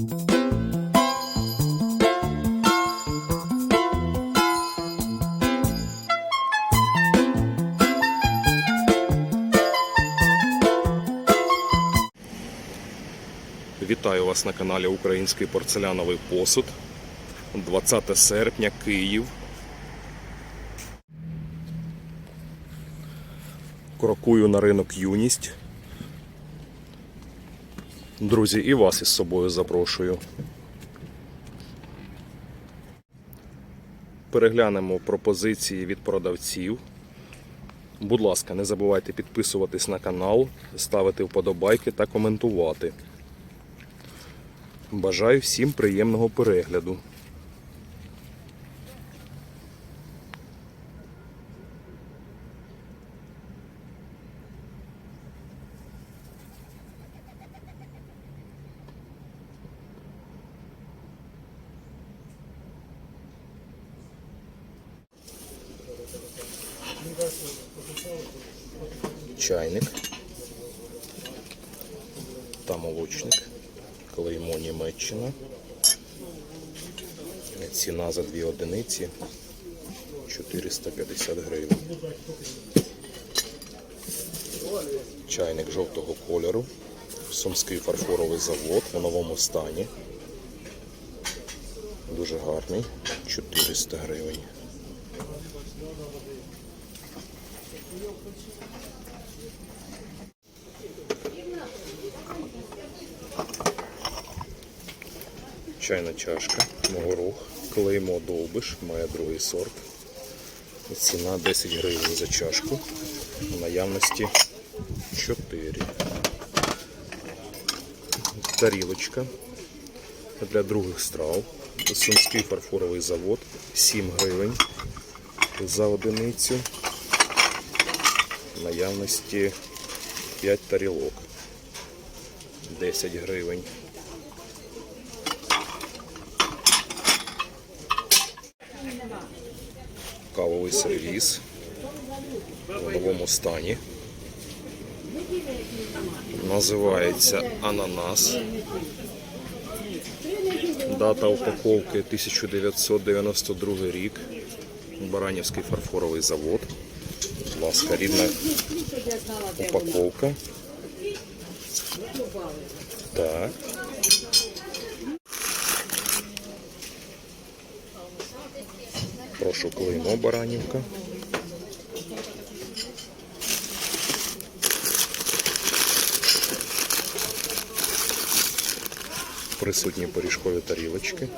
Вітаю вас на каналі Український порцеляновий посуд. 20 серпня, Київ. Крокую на ринок юність. Друзі, і вас із собою запрошую. Переглянемо пропозиції від продавців. Будь ласка, не забувайте підписуватись на канал, ставити вподобайки та коментувати. Бажаю всім приємного перегляду. Чайник та молочник. Клеймо Німеччина. Ціна за дві одиниці 450 гривень. Чайник жовтого кольору. Сумський фарфоровий завод у новому стані. Дуже гарний. 400 гривень. Чайна чашка, могорух, клеймо довбиш, має другий сорт. Ціна 10 гривень за чашку. В наявності 4. Тарілочка для других страв. Сумський фарфоровий завод 7 гривень за одиницю. Наявності 5 тарілок. 10 гривень. Кавовий сервіс в новому стані. Називається Ананас. Дата упаковки 1992 рік. Баранівський фарфоровий завод. Будь ласка, рідна упаковка. Так. Прошу клеймо Баранівка. Присутні пиріжкові тарілочки.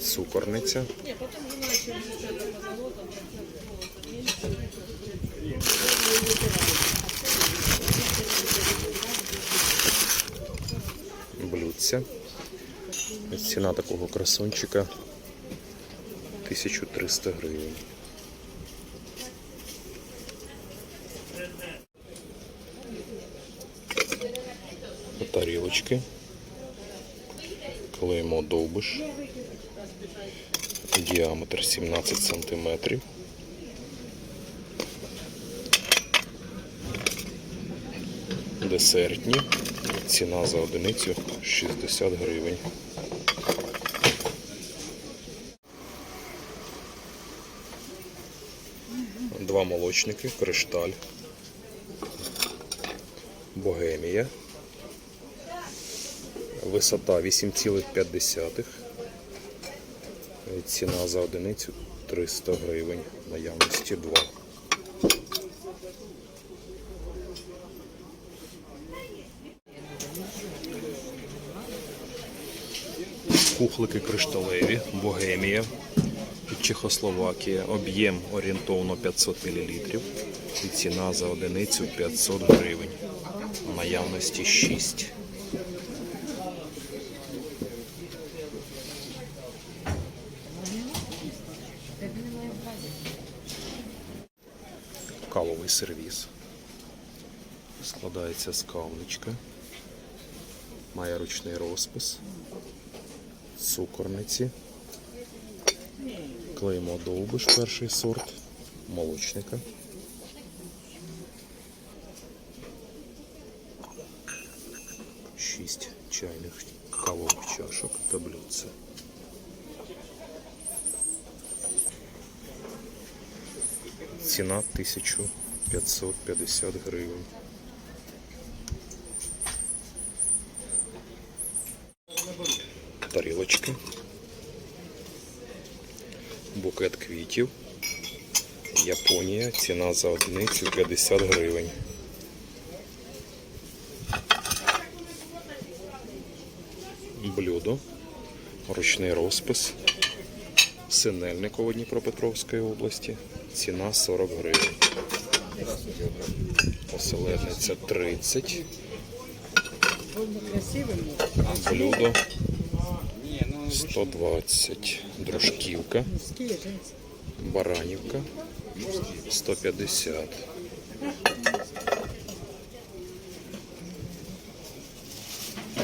Цукорниця. Блюдця. Ціна такого красончика 1300 гривень. Тарілочки. Клеймо довбиш. Діаметр 17 сантиметрів. Десертні. Ціна за одиницю 60 гривень. Два молочники, кришталь, богемія. Висота 8,5. Ціна за одиницю 300 гривень. Наявності 2. Кухлики кришталеві, Богемія, Чехословакія, об'єм орієнтовно 500 мл. І ціна за одиницю 500 гривень. Наявності 6. Кавовий сервіс. Складається з кавничка. Має ручний розпис цукорниці, Клеймо довбиш, перший сорт молочника. Шість чайних кавових чашок та блюдце. Ціна 1550 гривень. Тарілочки. Букет квітів. Японія. Ціна за одиницю 50 гривень. Блюдо. Ручний розпис. Синельниково Дніпропетровської області. Ціна 40 гривень. Оселедниця 30. Блюдо 120. Дружківка. Баранівка 150.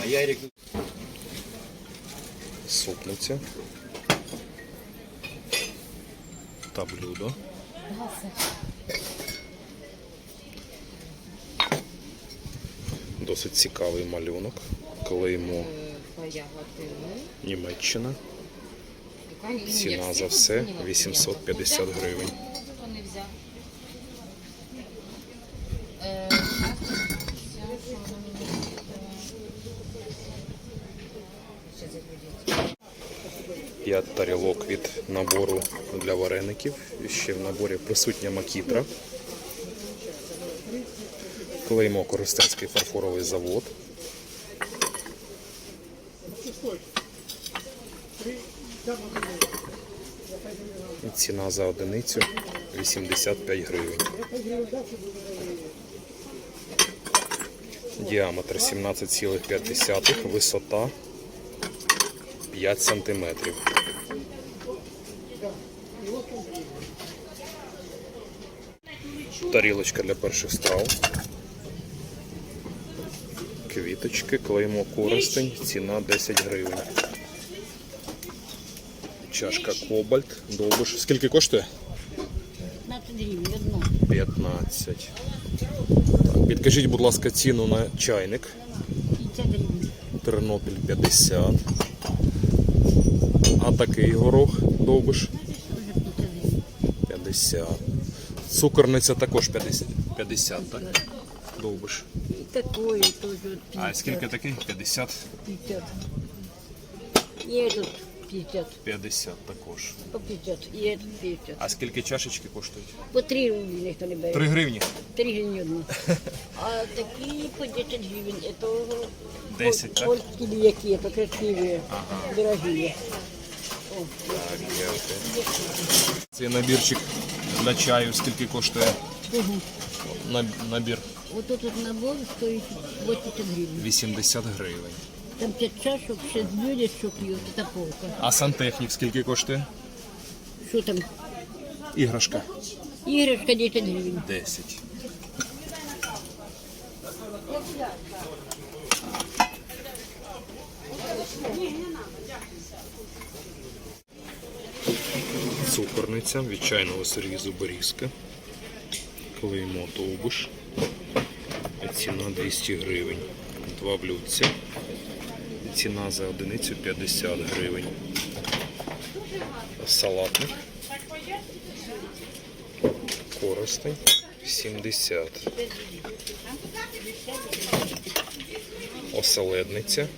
А Ярик Супниця. Та блюдо. Досить цікавий малюнок. Клеймо Німеччина. Ціна за все 850 гривень. Е, заходіть. 5 тарілок від набору для вареників. Ще в наборі присутня макітра. Клеймо Коростенський фарфоровий завод. Ціна за одиницю 85 гривень. Діаметр 17,5, висота 5 сантиметрів. Тарілочка для перших страв. Квіточки, клеймо користень, ціна 10 гривень. Чашка Кобальт, довбиш. Скільки коштує? 15 гривень, 15. Так, підкажіть, будь ласка, ціну на чайник. 50 гривень. Тернопіль 50. А такий горох довбиш 50 50. Цукорниця також 50, 50 так? Довбиш. І такої теж А скільки такий? 50? 50. І тут 50. 50 також. По 50. І тут 50. А скільки чашечки коштують? По 3 гривні ніхто не бере. 3 гривні. 3 гривні одну. А такі по 10 гривень. Это 10, так? Польські ліки, это красиві, дорогі. Так, дякую. Цей набірчик для чаю скільки коштує На- набір? Вот этот набор стоит 80 гривен. 80 гривень. Там 5 чашек, 6 блюдечек и вот эта полка. А сантехнік скільки коштує? Что там? Іграшка. Игрушка 10 гривен. 10. Цукорниця від чайного сервізу Борізка. Клеймо Довбиш. Ціна 200 гривень. Два блюдця. Ціна за одиницю 50 гривень. Салатник. Коростень 70. Оселедниця.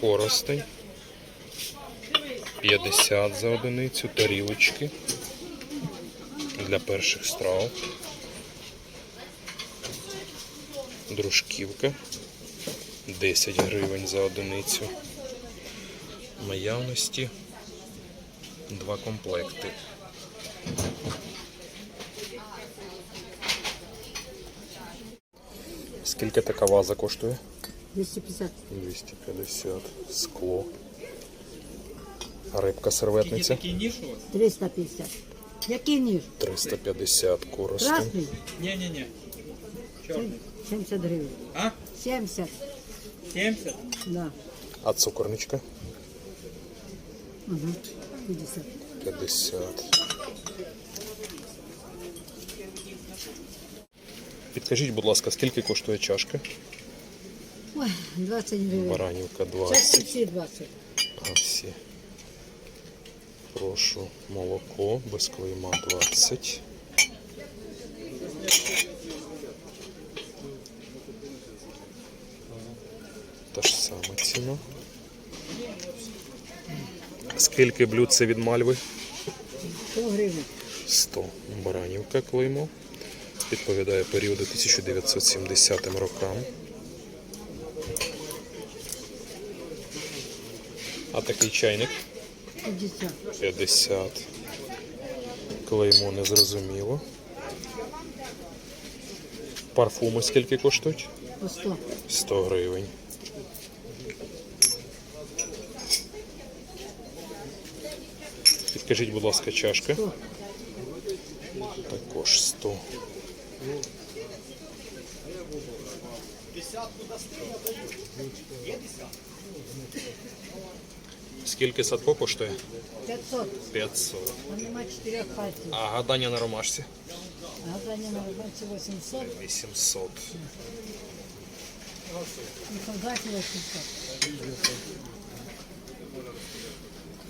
Коростень. 50 за одиницю. Тарілочки. Для перших страв. Дружківка. 10 гривень за одиницю. В Наявності два комплекти. Скільки така ваза коштує? 250. 250. Скло. Рибка серветниця. 350. Який ніж? 350 коростень. Красний? Не-не-не. Черный. 70 гривень. А? 70. 70? Да. А цукорничка? Ага, 50. 50. Підкажіть, будь ласка, скільки коштує чашка? Ой, 20 гривень. Баранівка Чашки 20. всі 20. А всі. Прошу молоко без клейма 20. Та ж сама ціна. Скільки блюд це від мальви? 100 гривень. 100. Баранівка клеймо. Відповідає періоду 1970 рокам. А такий чайник 50. 50. Клеймо не зрозуміло. Парфуми скільки коштують? 100. 100 гривень. Підкажіть, будь ласка, чашка. Також 100. Скільки садко коштує? 500. 500. А нема 4 пальців. А гадання на ромашці? Гадання на роботі 800. 800. І солдаті 800.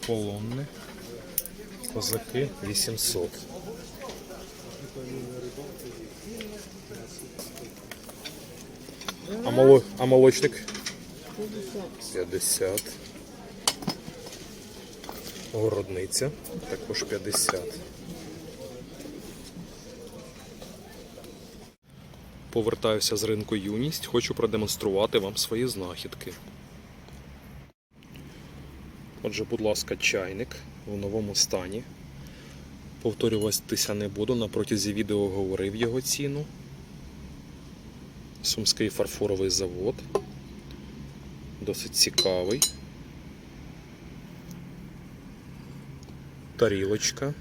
Полонне. Козаки 800. А, моло... а молочник? 50. 50. Городниця також 50. Повертаюся з ринку юність. Хочу продемонструвати вам свої знахідки. Отже, будь ласка, чайник у новому стані. Повторюватися не буду. На протязі відео говорив його ціну. Сумський фарфоровий завод. Досить цікавий. Тарілочка.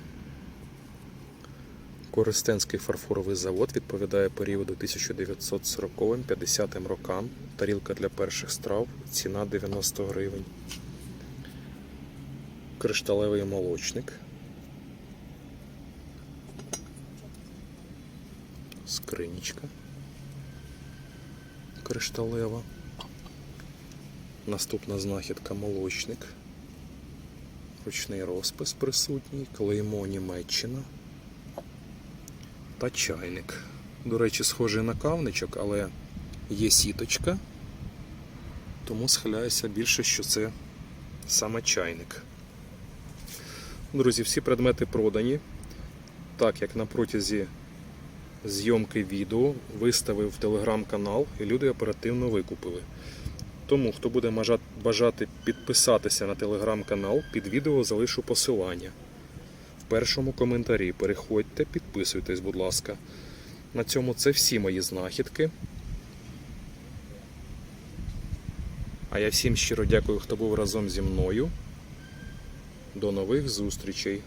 Коростенський фарфоровий завод відповідає періоду 1940-50 рокам. Тарілка для перших страв. Ціна 90 гривень. Кришталевий молочник. Скринічка. Кришталева. Наступна знахідка молочник. Ручний розпис присутній, клеймо Німеччина та чайник. До речі, схожий на кавничок, але є сіточка, тому схиляюся більше, що це саме чайник. Друзі, всі предмети продані. Так як на протязі зйомки відео виставив телеграм-канал, і люди оперативно викупили. Тому, хто буде бажати підписатися на телеграм-канал, під відео залишу посилання. В першому коментарі переходьте, підписуйтесь, будь ласка. На цьому це всі мої знахідки. А я всім щиро дякую, хто був разом зі мною. До нових зустрічей!